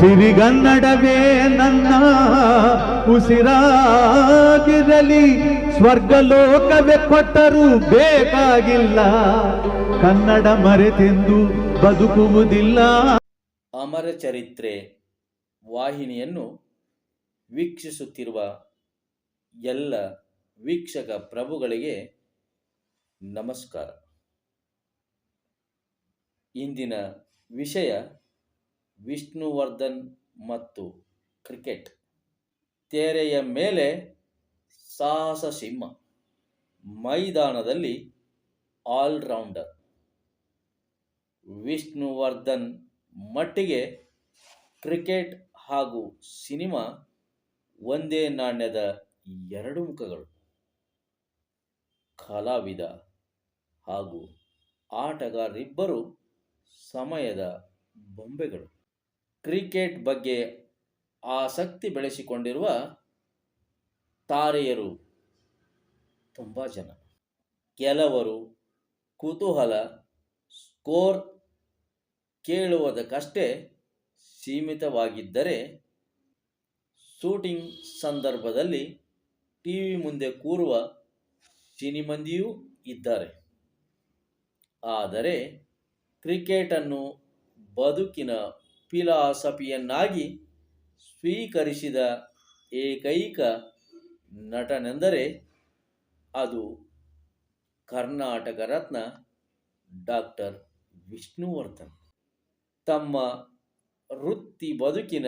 ಸಿರಿಗನ್ನಡವೇ ನನ್ನ ಉಸಿರಾಗಿರಲಿ, ಸ್ವರ್ಗಲೋಕವೇ ಕೊಟ್ಟರೂ ಬೇಕಾಗಿಲ್ಲ. ಕನ್ನಡ ಮರೆತೆಂದು ಬದುಕುವುದಿಲ್ಲ. ಅಮರ ಚರಿತ್ರೆ ವಾಹಿನಿಯನ್ನು ವೀಕ್ಷಿಸುತ್ತಿರುವ ಎಲ್ಲ ವೀಕ್ಷಕ ಪ್ರಭುಗಳಿಗೆ ನಮಸ್ಕಾರ. ಇಂದಿನ ವಿಷಯ ವಿಷ್ಣುವರ್ಧನ್ ಮತ್ತು ಕ್ರಿಕೆಟ್ ತೆರೆಯ ಮೇಲೆ ಸಾಹಸ ಸಿಂಹ ಮೈದಾನದಲ್ಲಿ ಆಲ್ರೌಂಡರ್. ವಿಷ್ಣುವರ್ಧನ್ ಮಟ್ಟಿಗೆ ಕ್ರಿಕೆಟ್ ಹಾಗೂ ಸಿನಿಮಾ ಒಂದೇ ನಾಣ್ಯದ ಎರಡು ಮುಖಗಳು. ಕಲಾವಿದ ಹಾಗೂ ಆಟಗಾರರಿಬ್ಬರು ಸಮಯದ ಬೊಂಬೆಗಳು. ಕ್ರಿಕೆಟ್ ಬಗ್ಗೆ ಆಸಕ್ತಿ ಬೆಳೆಸಿಕೊಂಡಿರುವ ತಾರೆಯರು ತುಂಬ ಜನ. ಕೆಲವರು ಕುತೂಹಲ, ಸ್ಕೋರ್ ಕೇಳುವುದಕ್ಕಷ್ಟೇ ಸೀಮಿತವಾಗಿದ್ದರೆ ಶೂಟಿಂಗ್ ಸಂದರ್ಭದಲ್ಲಿ ಟಿ ವಿ ಮುಂದೆ ಕೂರುವ ಸಿನಿಮಂದಿಯೂ ಇದ್ದಾರೆ. ಆದರೆ ಕ್ರಿಕೆಟನ್ನು ಬದುಕಿನ ಫಿಲಾಸಫಿಯನ್ನಾಗಿ ಸ್ವೀಕರಿಸಿದ ಏಕೈಕ ನಟನೆಂದರೆ ಅದು ಕರ್ನಾಟಕ ರತ್ನ ಡಾಕ್ಟರ್ ವಿಷ್ಣುವರ್ಧನ್. ತಮ್ಮ ವೃತ್ತಿ ಬದುಕಿನ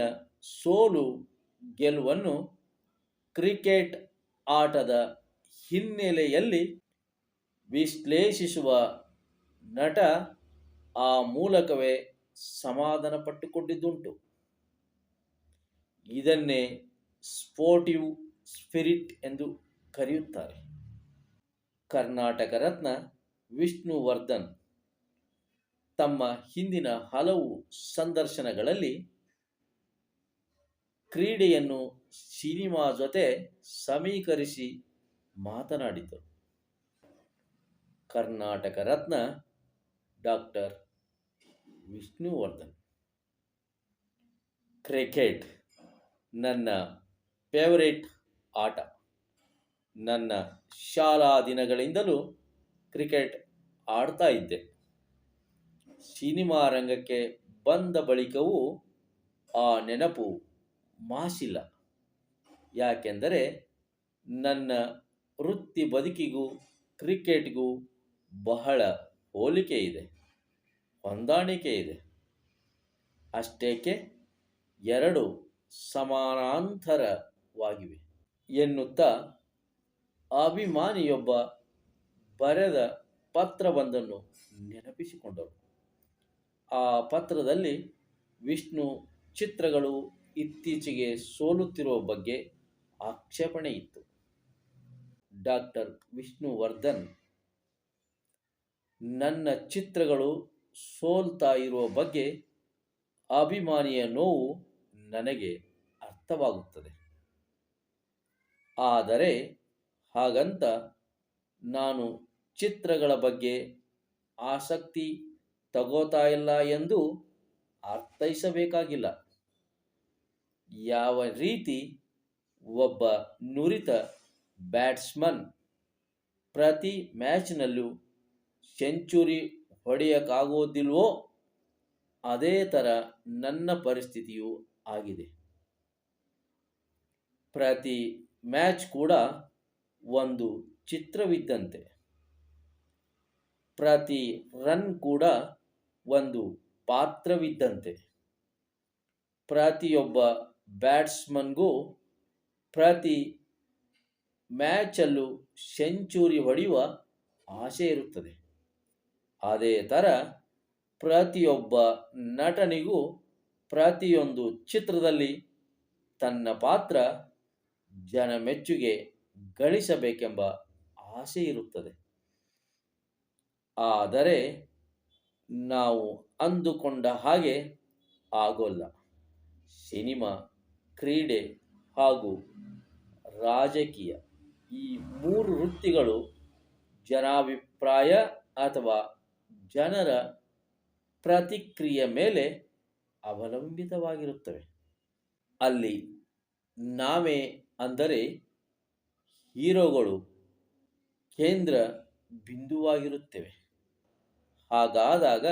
ಸೋಲು ಗೆಲುವನ್ನು ಕ್ರಿಕೆಟ್ ಆಟದ ಹಿನ್ನೆಲೆಯಲ್ಲಿ ವಿಶ್ಲೇಷಿಸುವ ನಟ ಆ ಮೂಲಕವೇ ಸಮಾಧಾನ ಪಟ್ಟುಕೊಂಡಿದ್ದುಂಟು. ಇದನ್ನೇ ಸ್ಪೋರ್ಟಿವ್ ಸ್ಪಿರಿಟ್ ಎಂದು ಕರೆಯುತ್ತಾರೆ. ಕರ್ನಾಟಕ ರತ್ನ ವಿಷ್ಣುವರ್ಧನ್ ತಮ್ಮ ಹಿಂದಿನ ಹಲವು ಸಂದರ್ಶನಗಳಲ್ಲಿ ಕ್ರೀಡೆಯನ್ನು ಸಿನಿಮಾ ಜೊತೆ ಸಮೀಕರಿಸಿ ಮಾತನಾಡಿದರು. ಕರ್ನಾಟಕ ರತ್ನ ಡಾಕ್ಟರ್ ವಿಷ್ಣುವರ್ಧನ್ ಕ್ರಿಕೆಟ್, ನನ್ನ ಫೇವರೇಟ್ ಆಟ. ನನ್ನ ಶಾಲಾ ದಿನಗಳಿಂದಲೂ ಕ್ರಿಕೆಟ್ ಆಡ್ತಾ ಇದ್ದೆ. ಸಿನಿಮಾ ರಂಗಕ್ಕೆ ಬಂದ ಬಳಿಕವೂ ಆ ನೆನಪು ಮಾಸಿಲ್ಲ. ಯಾಕೆಂದರೆ ನನ್ನ ವೃತ್ತಿ ಬದುಕಿಗೂ, ಕ್ರಿಕೆಟ್ಗೂ ಬಹಳ ಹೋಲಿಕೆ ಇದೆ. ಹೊಂದಾಣಿಕೆ ಇದೆ. ಅಷ್ಟೇಕೆ ಎರಡು ಸಮಾನಾಂತರವಾಗಿವೆ ಎನ್ನುತ್ತಾ ಅಭಿಮಾನಿಯೊಬ್ಬ ಬರೆದ ಪತ್ರವೊಂದನ್ನು ನೆನಪಿಸಿಕೊಂಡರು. ಆ ಪತ್ರದಲ್ಲಿ ವಿಷ್ಣು ಚಿತ್ರಗಳು ಇತ್ತೀಚೆಗೆ ಸೋಲುತ್ತಿರುವ ಬಗ್ಗೆ ಆಕ್ಷೇಪಣೆ ಇತ್ತು. ಡಾಕ್ಟರ್ ವಿಷ್ಣುವರ್ಧನ್, ನನ್ನ ಚಿತ್ರಗಳು ಸೋಲ್ತಾ ಇರುವ ಬಗ್ಗೆ ಅಭಿಮಾನಿಯ ನೋವು ನನಗೆ ಅರ್ಥವಾಗುತ್ತದೆ. ಆದರೆ ಹಾಗಂತ ನಾನು ಚಿತ್ರಗಳ ಬಗ್ಗೆ ಆಸಕ್ತಿ ತಗೋತಾ ಇಲ್ಲ ಎಂದು ಅರ್ಥೈಸಬೇಕಾಗಿಲ್ಲ. ಯಾವ ರೀತಿ ಒಬ್ಬ ನುರಿತ ಬ್ಯಾಟ್ಸ್ಮನ್ ಪ್ರತಿ ಮ್ಯಾಚ್ನಲ್ಲೂ ಸೆಂಚುರಿ ಹೊಡೆಯೋಕ್ಕಾಗೋದಿಲ್ವೋ ಅದೇ ಥರ ನನ್ನ ಪರಿಸ್ಥಿತಿಯೂ ಆಗಿದೆ. ಪ್ರತಿ ಮ್ಯಾಚ್ ಕೂಡ ಒಂದು ಚಿತ್ರವಿದ್ದಂತೆ. ಪ್ರತಿ ರನ್ ಕೂಡ ಒಂದು ಪಾತ್ರವಿದ್ದಂತೆ. ಪ್ರತಿಯೊಬ್ಬ ಬ್ಯಾಟ್ಸ್ಮನ್ಗೂ ಪ್ರತಿ ಮ್ಯಾಚಲ್ಲೂ ಸೆಂಚುರಿ ಹೊಡೆಯುವ ಆಸೆ ಇರುತ್ತದೆ. ಅದೇ ಥರ ಪ್ರತಿಯೊಬ್ಬ ನಟನಿಗೂ ಪ್ರತಿಯೊಂದು ಚಿತ್ರದಲ್ಲಿ ತನ್ನ ಪಾತ್ರ ಜನ ಮೆಚ್ಚುಗೆ ಗಳಿಸಬೇಕೆಂಬ ಆಸೆ ಇರುತ್ತದೆ. ಆದರೆ ನಾವು ಅಂದುಕೊಂಡ ಹಾಗೆ ಆಗೋಲ್ಲ. ಸಿನಿಮಾ, ಕ್ರೀಡೆ ಹಾಗೂ ರಾಜಕೀಯ ಈ ಮೂರು ವೃತ್ತಿಗಳು ಜನಾಭಿಪ್ರಾಯ ಅಥವಾ ಜನರ ಪ್ರತಿಕ್ರಿಯೆ ಮೇಲೆ ಅವಲಂಬಿತವಾಗಿರುತ್ತವೆ. ಅಲ್ಲಿ ನಾವೇ ಅಂದರೆ ಹೀರೋಗಳು ಕೇಂದ್ರ ಬಿಂದುವಾಗಿರುತ್ತೇವೆ. ಹಾಗಾದಾಗ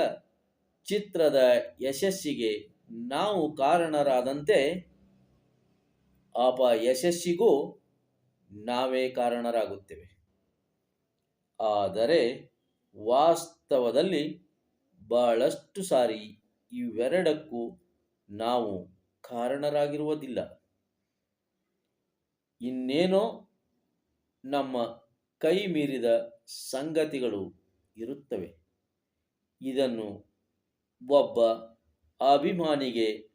ಚಿತ್ರದ ಯಶಸ್ಸಿಗೆ ನಾವು ಕಾರಣರಾದಂತೆ ಅಪ ಯಶಸ್ಸಿಗೂ ನಾವೇ ಕಾರಣರಾಗುತ್ತೇವೆ. ಆದರೆ ವಾಸ್ತವದಲ್ಲಿ ಬಹಳಷ್ಟು ಸಾರಿ ಇವೆರಡಕ್ಕೂ ನಾವು ಕಾರಣರಾಗಿರುವುದಿಲ್ಲ. ಇನ್ನೇನೋ ನಮ್ಮ ಕೈ ಮೀರಿದ ಸಂಗತಿಗಳು ಇರುತ್ತವೆ. ಇದನ್ನು ಒಬ್ಬ ಅಭಿಮಾನಿಗೆ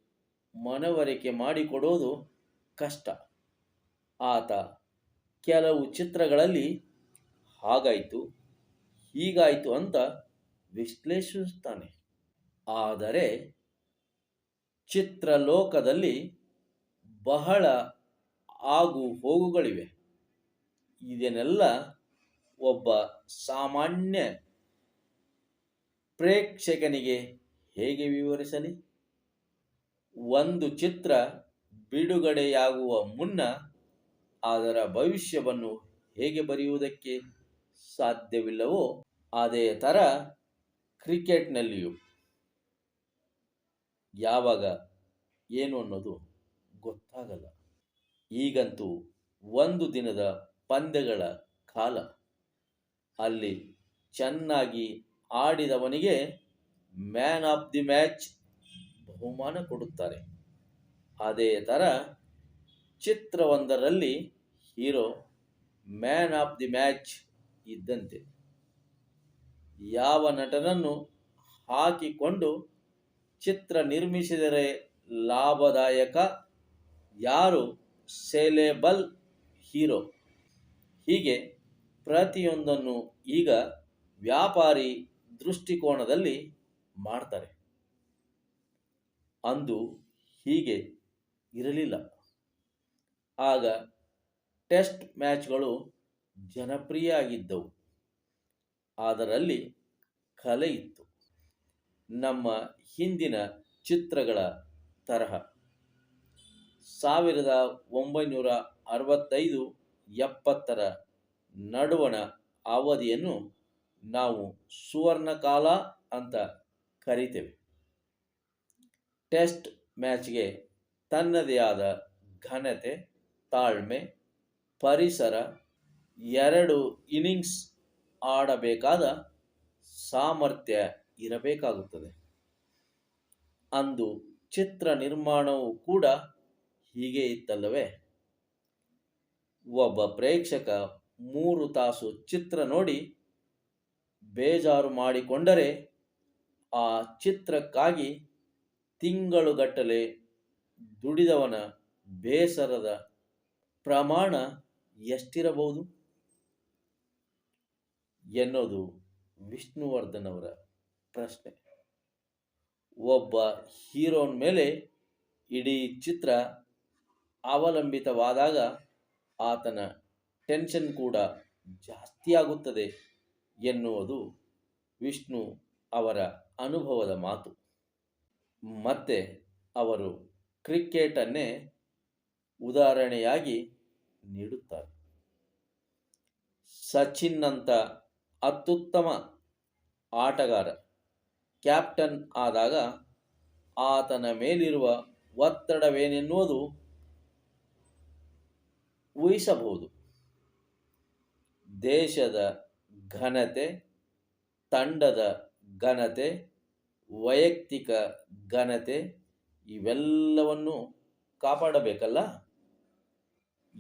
ಮನವರಿಕೆ ಮಾಡಿಕೊಡೋದು ಕಷ್ಟ. ಆತ ಕೆಲವು ಚಿತ್ರಗಳಲ್ಲಿ ಹಾಗಾಯಿತು. ಹೀಗಾಯಿತು ಅಂತ ವಿಶ್ಲೇಷಿಸುತ್ತಾನೆ. ಆದರೆ ಚಿತ್ರಲೋಕದಲ್ಲಿ ಬಹಳ ಆಗು ಹೋಗುಗಳಿವೆ. ಇದನ್ನೆಲ್ಲ ಒಬ್ಬ ಸಾಮಾನ್ಯ ಪ್ರೇಕ್ಷಕನಿಗೆ ಹೇಗೆ ವಿವರಿಸಲಿ? ಒಂದು ಚಿತ್ರ ಬಿಡುಗಡೆಯಾಗುವ ಮುನ್ನ ಅದರ ಭವಿಷ್ಯವನ್ನು ಹೇಗೆ ಬರೆಯುವುದಕ್ಕೆ ಸಾಧ್ಯವಿಲ್ಲವೋ ಅದೇ ಥರ ಕ್ರಿಕೆಟ್ನಲ್ಲಿಯೂ ಯಾವಾಗ ಏನು ಅನ್ನೋದು ಗೊತ್ತಾಗಲ್ಲ. ಈಗಂತೂ ಒಂದು ದಿನದ ಪಂದ್ಯಗಳ ಕಾಲ. ಅಲ್ಲಿ ಚೆನ್ನಾಗಿ ಆಡಿದವನಿಗೆ ಮ್ಯಾನ್ ಆಫ್ ದಿ ಮ್ಯಾಚ್ ಬಹುಮಾನ ಕೊಡುತ್ತಾರೆ. ಅದೇ ಥರ ಚಿತ್ರವೊಂದರಲ್ಲಿ hero man of the match ಇದ್ದಂತೆ. ಯಾವ ನಟನನ್ನು ಹಾಕಿಕೊಂಡು ಚಿತ್ರ ನಿರ್ಮಿಸಿದರೆ ಲಾಭದಾಯಕ? ಯಾರು? Saleable hero. ಹೀಗೆ ಪ್ರತಿಯೊಂದನ್ನು ಈಗ ವ್ಯಾಪಾರಿ ದೃಷ್ಟಿಕೋನದಲ್ಲಿ ಮಾಡ್ತಾರೆ. ಅಂದು ಹೀಗೆ ಇರಲಿಲ್ಲ. ಆಗ ಟೆಸ್ಟ್ ಮ್ಯಾಚ್ಗಳು ಜನಪ್ರಿಯ ಆಗಿದ್ದವು ಅದರಲ್ಲಿ ಕಲೆ ಇತ್ತು. ನಮ್ಮ ಹಿಂದಿನ ಚಿತ್ರಗಳ ತರಹ. ಸಾವಿರದ ಒಂಬೈನೂರ ಅರವತ್ತೈದು ಎಪ್ಪತ್ತರ ನಡುವಣ ಅವಧಿಯನ್ನು ನಾವು ಸುವರ್ಣಕಾಲ ಅಂತ ಕರಿತೇವೆ. ಟೆಸ್ಟ್ ಮ್ಯಾಚ್ಗೆ ತನ್ನದೇ ಆದ ಘನತೆ, ತಾಳ್ಮೆ, ಪರಿಸರ, ಎರಡು ಇನ್ನಿಂಗ್ಸ್ ಆಡಬೇಕಾದ ಸಾಮರ್ಥ್ಯ ಇರಬೇಕಾಗುತ್ತದೆ. ಅಂದು ಚಿತ್ರ ನಿರ್ಮಾಣವು ಕೂಡ ಹೀಗೆ ಇತ್ತಲ್ಲವೇ? ಒಬ್ಬ ಪ್ರೇಕ್ಷಕ ಮೂರು ತಾಸು ಚಿತ್ರ ನೋಡಿ ಬೇಜಾರು ಮಾಡಿಕೊಂಡರೆ ಆ ಚಿತ್ರಕ್ಕಾಗಿ ತಿಂಗಳುಗಟ್ಟಲೆ ದುಡಿದವನ ಬೇಸರದ ಪ್ರಮಾಣ ಎಷ್ಟಿರಬಹುದು? ಎನ್ನೋದು ವಿಷ್ಣುವರ್ಧನ್ ಅವರ ಪ್ರಶ್ನೆ. ಒಬ್ಬ ಹೀರೋನ್ ಮೇಲೆ ಇಡೀ ಚಿತ್ರ ಅವಲಂಬಿತವಾದಾಗ ಆತನ ಟೆನ್ಷನ್ ಕೂಡ ಜಾಸ್ತಿಯಾಗುತ್ತದೆ ಎನ್ನುವುದು ವಿಷ್ಣು ಅವರ ಅನುಭವದ ಮಾತು. ಮತ್ತೆ ಅವರು ಕ್ರಿಕೆಟನ್ನೇ ಉದಾಹರಣೆಯಾಗಿ ನೀಡುತ್ತಾರೆ. ಸಚಿನ್ನಂಥ ಅತ್ಯುತ್ತಮ ಆಟಗಾರ. ಕ್ಯಾಪ್ಟನ್ ಆದಾಗ ಆತನ ಮೇಲಿರುವ ಒತ್ತಡವೇನೆನ್ನುವುದು ಊಹಿಸಬಹುದು. ದೇಶದ ಘನತೆ, ತಂಡದ ಘನತೆ, ವೈಯಕ್ತಿಕ ಘನತೆ ಇವೆಲ್ಲವನ್ನು ಕಾಪಾಡಬೇಕಲ್ಲ?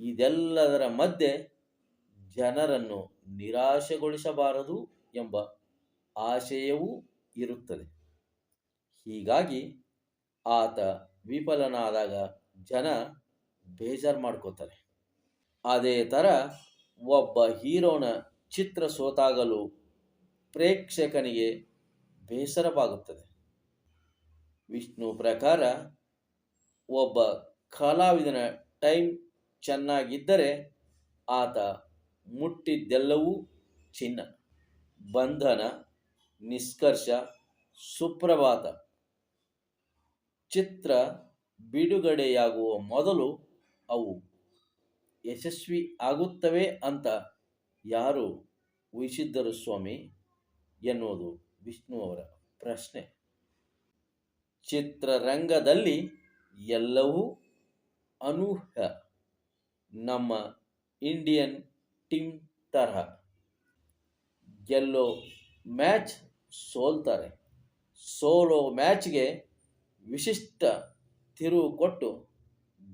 ಇದೆಲ್ಲದರ ಮಧ್ಯೆ ಜನರನ್ನು ನಿರಾಶೆಗೊಳಿಸಬಾರದು ಎಂಬ ಆಶಯವೂ ಇರುತ್ತದೆ. ಹೀಗಾಗಿ ಆತ ವಿಫಲನಾದಾಗ ಜನ ಬೇಜಾರು ಮಾಡ್ಕೋತಾರೆ. ಅದೇ ಥರ ಒಬ್ಬ ಹೀರೋನ ಚಿತ್ರ ಸೋತಾಗಲು ಪ್ರೇಕ್ಷಕನಿಗೆ ಬೇಸರವಾಗುತ್ತದೆ. ವಿಷ್ಣು ಪ್ರಕಾರ ಒಬ್ಬ ಕಲಾವಿದನ ಟೈಮ್ ಚೆನ್ನಾಗಿದ್ದರೆ ಆತ ಮುಟ್ಟಿದ್ದೆಲ್ಲವೂ ಚಿನ್ನ, ಬಂಧನ, ನಿಷ್ಕರ್ಷ, ಸುಪ್ರಭಾತ. ಚಿತ್ರ ಬಿಡುಗಡೆಯಾಗುವ ಮೊದಲು ಅವು ಯಶಸ್ವಿ ಆಗುತ್ತವೆ ಅಂತ ಯಾರು ಊಹಿಸಿದ್ದರು ಸ್ವಾಮಿ? ಎನ್ನುವುದು ವಿಷ್ಣು ಅವರ ಪ್ರಶ್ನೆ. ಚಿತ್ರರಂಗದಲ್ಲಿ ಎಲ್ಲವೂ ಅನೂಹ್ಯ. ನಮ್ಮ ಇಂಡಿಯನ್ ಟೀಮ್ ತರಹ ಗೆಲ್ಲೋ ಮ್ಯಾಚ್ ಸೋಲ್ತಾರೆ. ಸೋಲೋ ಮ್ಯಾಚ್ಗೆ ವಿಶಿಷ್ಟ ತಿರುವು ಕೊಟ್ಟು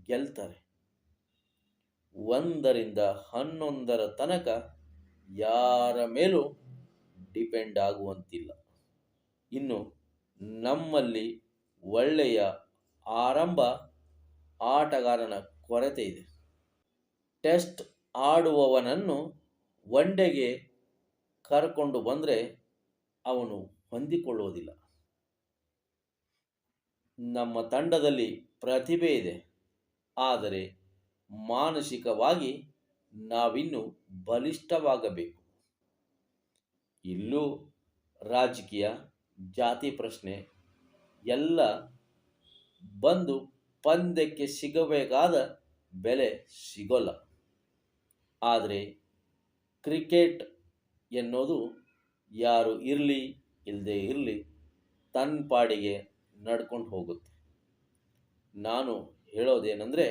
ಗೆಲ್ತಾರೆ. ಒಂದರಿಂದ ಹನ್ನೊಂದರ ತನಕ ಯಾರ ಮೇಲೂ ಡಿಪೆಂಡ್ ಆಗುವಂತಿಲ್ಲ. ಇನ್ನು ನಮ್ಮಲ್ಲಿ ಒಳ್ಳೆಯ ಆರಂಭ ಆಟಗಾರನ ಕೊರತೆ ಇದೆ. ಟೆಸ್ಟ್ ಆಡುವವನನ್ನು ಒಂಡೆಗೆ ಕರ್ಕೊಂಡು ಬಂದರೆ ಅವನು ಹೊಂದಿಕೊಳ್ಳುವುದಿಲ್ಲ. ನಮ್ಮ ತಂಡದಲ್ಲಿ ಪ್ರತಿಭೆ ಇದೆ. ಆದರೆ ಮಾನಸಿಕವಾಗಿ ನಾವಿನ್ನೂ ಬಲಿಷ್ಠವಾಗಬೇಕು. ಇಲ್ಲೂ ರಾಜಕೀಯ, ಜಾತಿ ಪ್ರಶ್ನೆ ಎಲ್ಲ ಬಂದು ಪಂದ್ಯಕ್ಕೆ ಸಿಗಬೇಕಾದ ಬೆಲೆ ಸಿಗೋಲ್ಲ. ಆದರೆ ಕ್ರಿಕೆಟ್ ಎನ್ನುವುದು ಯಾರು ಇರಲಿ ಇಲ್ಲದೆ ಇರಲಿ ತನ್ನ ಪಾಡಿಗೆ ನಡ್ಕೊಂಡು ಹೋಗುತ್ತೆ. ನಾನು ಹೇಳೋದೇನೆಂದರೆ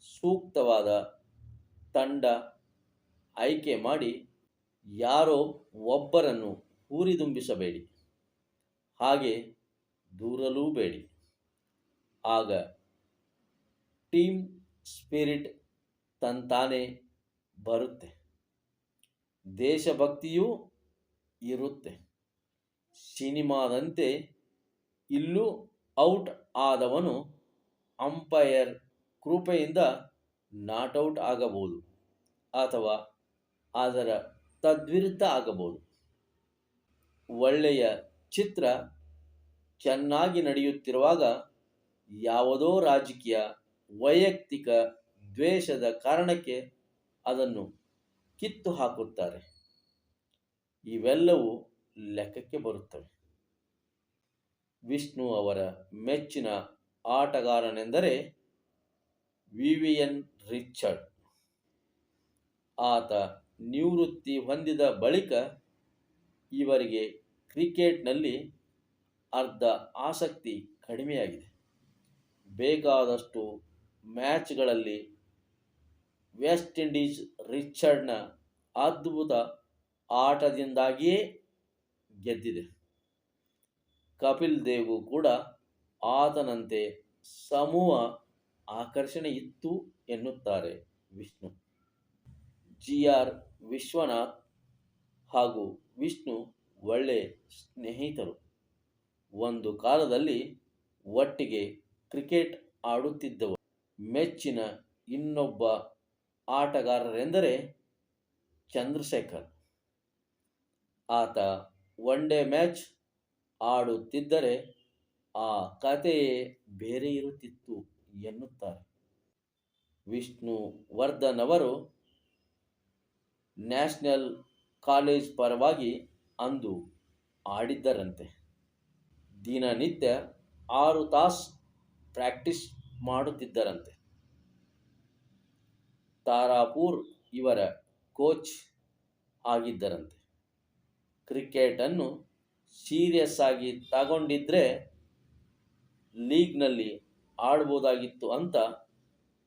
ಸೂಕ್ತವಾದ ತಂಡ ಆಯ್ಕೆ ಮಾಡಿ ಯಾರೋ ಒಬ್ಬರನ್ನು ಹುರಿದುಂಬಿಸಬೇಡಿ. ಹಾಗೆ ದೂರಲೂ ಬೇಡಿ. ಆಗ ಟೀಮ್ ಸ್ಪಿರಿಟ್ ತಂತಾನೇ ಬರುತ್ತೆ. ದೇಶಭಕ್ತಿಯೂ ಇರುತ್ತೆ. ಸಿನಿಮಾದಂತೆ ಇಲ್ಲೂ ಔಟ್ ಆದವನು ಅಂಪೈರ್ ಕೃಪೆಯಿಂದ ನಾಟ್ ಔಟ್ ಆಗಬಹುದು ಅಥವಾ ಅದರ ತದ್ವಿರುದ್ಧ ಆಗಬಹುದು. ಒಳ್ಳೆಯ ಚಿತ್ರ ಚೆನ್ನಾಗಿ ನಡೆಯುತ್ತಿರುವಾಗ ಯಾವುದೋ ರಾಜಕೀಯ, ವೈಯಕ್ತಿಕ ದ್ವೇಷದ ಕಾರಣಕ್ಕೆ ಅದನ್ನು ಕಿತ್ತು ಹಾಕುತ್ತಾರೆ. ಇವೆಲ್ಲವೂ ಲೆಕ್ಕಕ್ಕೆ ಬರುತ್ತವೆ. ವಿಷ್ಣು ಅವರ ಮೆಚ್ಚಿನ ಆಟಗಾರನೆಂದರೆ ವಿವಿಯನ್ ರಿಚರ್ಡ್. ಆತ ನಿವೃತ್ತಿ ಹೊಂದಿದ ಬಳಿಕ ಇವರಿಗೆ ಕ್ರಿಕೆಟ್ನಲ್ಲಿ ಅರ್ಧ ಆಸಕ್ತಿ ಕಡಿಮೆಯಾಗಿದೆ. ಬೇಕಾದಷ್ಟು ಮ್ಯಾಚ್ಗಳಲ್ಲಿ ವೆಸ್ಟ್ ಇಂಡೀಸ್ ರಿಚರ್ಡ್ನ ಅದ್ಭುತ ಆಟದಿಂದಾಗಿಯೇ ಗೆದ್ದಿದೆ. ಕಪಿಲ್ ದೇವ್ ಕೂಡ ಆತನಂತೆ ಸಮೂಹ ಆಕರ್ಷಣೆ ಇತ್ತು ಎನ್ನುತ್ತಾರೆ ವಿಷ್ಣು. ಜಿ ಆರ್ ವಿಶ್ವನಾಥ್ ಹಾಗೂ ವಿಷ್ಣು ಒಳ್ಳೆ ಸ್ನೇಹಿತರು. ಒಂದು ಕಾಲದಲ್ಲಿ ಒಟ್ಟಿಗೆ ಕ್ರಿಕೆಟ್ ಆಡುತ್ತಿದ್ದವರು. ಮೆಚ್ಚಿನ ಇನ್ನೊಬ್ಬ ಆಟಗಾರರೆಂದರೆ ಚಂದ್ರಶೇಖರ್. ಆತ ಒನ್ ಡೇ ಮ್ಯಾಚ್ ಆಡುತ್ತಿದ್ದರೆ ಆ ಕಥೆಯೇ ಬೇರೆ ಇರುತ್ತಿತ್ತು ಎನ್ನುತ್ತಾರೆ. ವಿಷ್ಣು ವರ್ಧನ್ ಅವರು ನ್ಯಾಷನಲ್ ಕಾಲೇಜ್ ಪರವಾಗಿ ಅಂದು ಆಡಿದ್ದರಂತೆ. ದಿನನಿತ್ಯ ಆರು ತಾಸು ಪ್ರಾಕ್ಟೀಸ್ ಮಾಡುತ್ತಿದ್ದರಂತೆ. ತಾರಾಪೂರ್ ಇವರ ಕೋಚ್ ಆಗಿದ್ದರಂತೆ. ಕ್ರಿಕೆಟನ್ನು ಸೀರಿಯಸ್ ಆಗಿ ತಗೊಂಡಿದ್ದರೆ ಲೀಗ್ನಲ್ಲಿ ಆಡ್ಬೋದಾಗಿತ್ತು ಅಂತ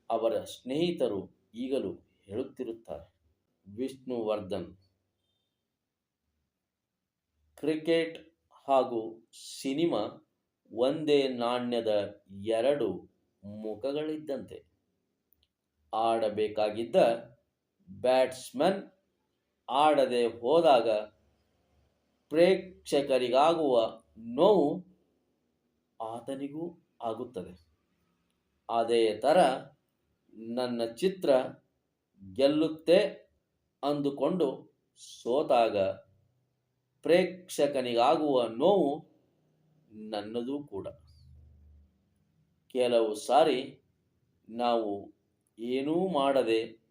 ಅವರ ಸ್ನೇಹಿತರು ಈಗಲೂ ಹೇಳುತ್ತಿರುತ್ತಾರೆ. ವಿಷ್ಣುವರ್ಧನ್. ಕ್ರಿಕೆಟ್ ಹಾಗೂ ಸಿನಿಮಾ ಒಂದೇ ನಾಣ್ಯದ ಎರಡು ಮುಖಗಳಿದ್ದಂತೆ. ಆಡಬೇಕಾಗಿದ್ದ ಬ್ಯಾಟ್ಸ್ಮನ್ ಆಡದೆ ಹೋದಾಗ ಪ್ರೇಕ್ಷಕರಿಗಾಗುವ ನೋವು ಆತನಿಗೂ ಆಗುತ್ತದೆ. ಅದೇ ಥರ ನನ್ನ ಚಿತ್ರ ಗೆಲ್ಲುತ್ತೆ ಅಂದುಕೊಂಡು ಸೋತಾಗ ಪ್ರೇಕ್ಷಕನಿಗಾಗುವ ನೋವು ನನ್ನದು ಕೂಡ. ಕೆಲವು ಸಾರಿ ನಾವು ಏನೂ ಮಾಡದೆ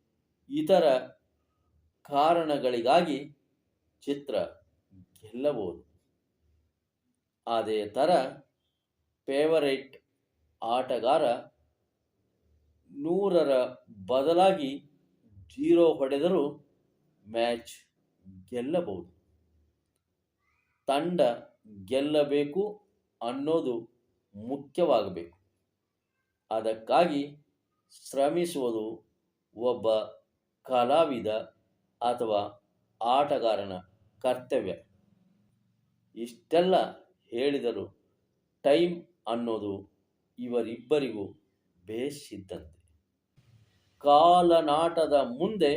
ಇತರ ಕಾರಣಗಳಿಗಾಗಿ ಚಿತ್ರ ಗೆಲ್ಲಬಹುದು. ಅದೇ ಥರ ಫೇವರೇಟ್ ಆಟಗಾರ ನೂರರ ಬದಲಾಗಿ ಜೀರೋ ಹೊಡೆದರೂ ಮ್ಯಾಚ್ ಗೆಲ್ಲಬಹುದು. ತಂಡ ಗೆಲ್ಲಬೇಕು ಅನ್ನೋದು ಮುಖ್ಯವಾಗಬೇಕು. ಅದಕ್ಕಾಗಿ ಶ್ರಮಿಸುವುದು ಒಬ್ಬ ಕಲಾವಿದ ಅಥವಾ ಆಟಗಾರನ ಕರ್ತವ್ಯ. ಇಷ್ಟೆಲ್ಲ ಹೇಳಿದರು ಟೈಮ್ ಅನ್ನೋದು ಇವರಿಬ್ಬರಿಗೂ ಬೇಸಿದ್ದಂತೆ. ಕಾಲನಾಟದ ಮುಂದೆ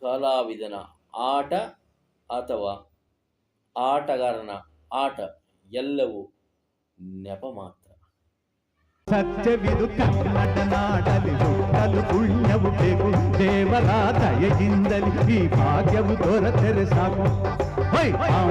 ಕಲಾವಿದನ ಆಟ ಅಥವಾ ಆಟಗಾರನ ಆಟ ಎಲ್ಲವೂ ನೆಪ ಮಾತ್ರ. ಸತ್ಯವಿದು ಕನ್ನಡ ನಾಡಲಿ ಹುಟ್ಟಲು ಪುಣ್ಯವು ಬೇಕು ದೇವರ ದಯೆಯಿಂದಲಿ ಈ ಭಾಗ್ಯವು ದೊರೆತರೆ ಸಾಕು ಹೈ! ಆ